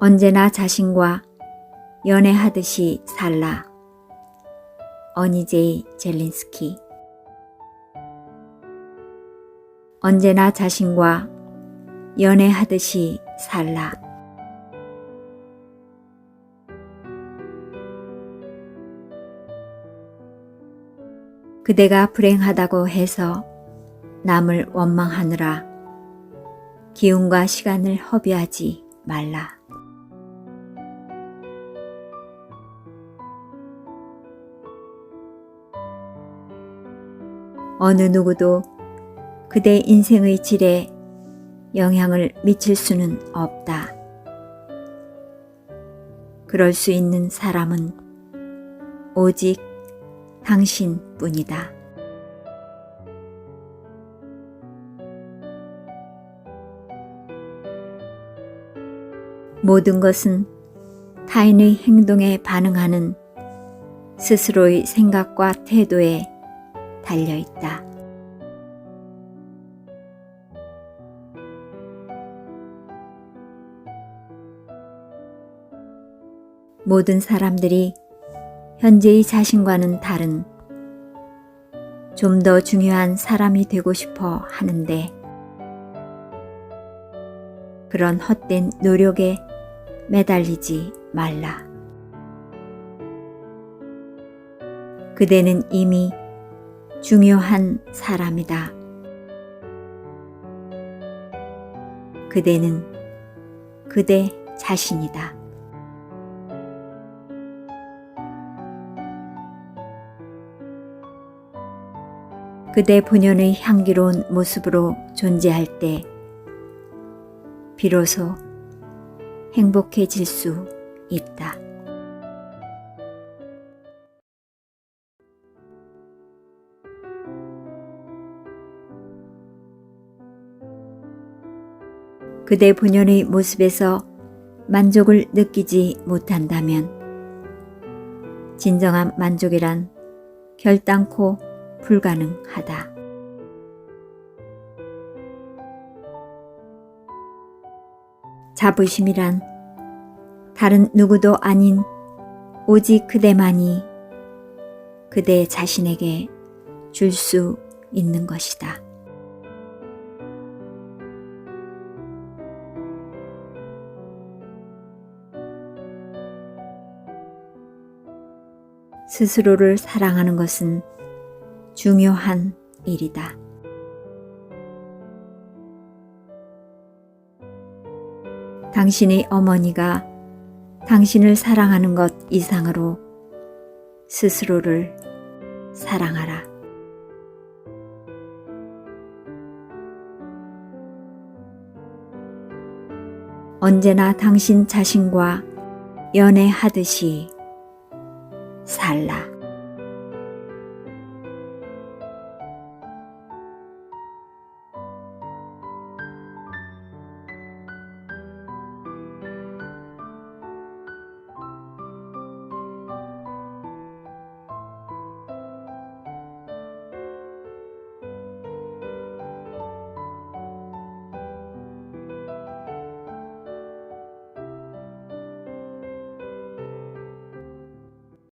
언제나 자신과 연애하듯이 살라. 어니제이 젤린스키 언제나 자신과 연애하듯이 살라. 그대가 불행하다고 해서 남을 원망하느라 기운과 시간을 허비하지 말라. 어느 누구도 그대 인생의 질에 영향을 미칠 수는 없다. 그럴 수 있는 사람은 오직 당신 뿐이다. 모든 것은 타인의 행동에 반응하는 스스로의 생각과 태도에 달려 있다. 모든 사람들이 현재의 자신과는 다른 좀 더 중요한 사람이 되고 싶어 하는데 그런 헛된 노력에 매달리지 말라. 그대는 이미 중요한 사람이다. 그대는 그대 자신이다. 그대 본연의 향기로운 모습으로 존재할 때 비로소 행복해질 수 있다. 그대 본연의 모습에서 만족을 느끼지 못한다면 진정한 만족이란 결단코 불가능하다. 자부심이란 다른 누구도 아닌 오직 그대만이 그대 자신에게 줄 수 있는 것이다. 스스로를 사랑하는 것은 중요한 일이다. 당신의 어머니가 당신을 사랑하는 것 이상으로 스스로를 사랑하라. 언제나 당신 자신과 연애하듯이 살라.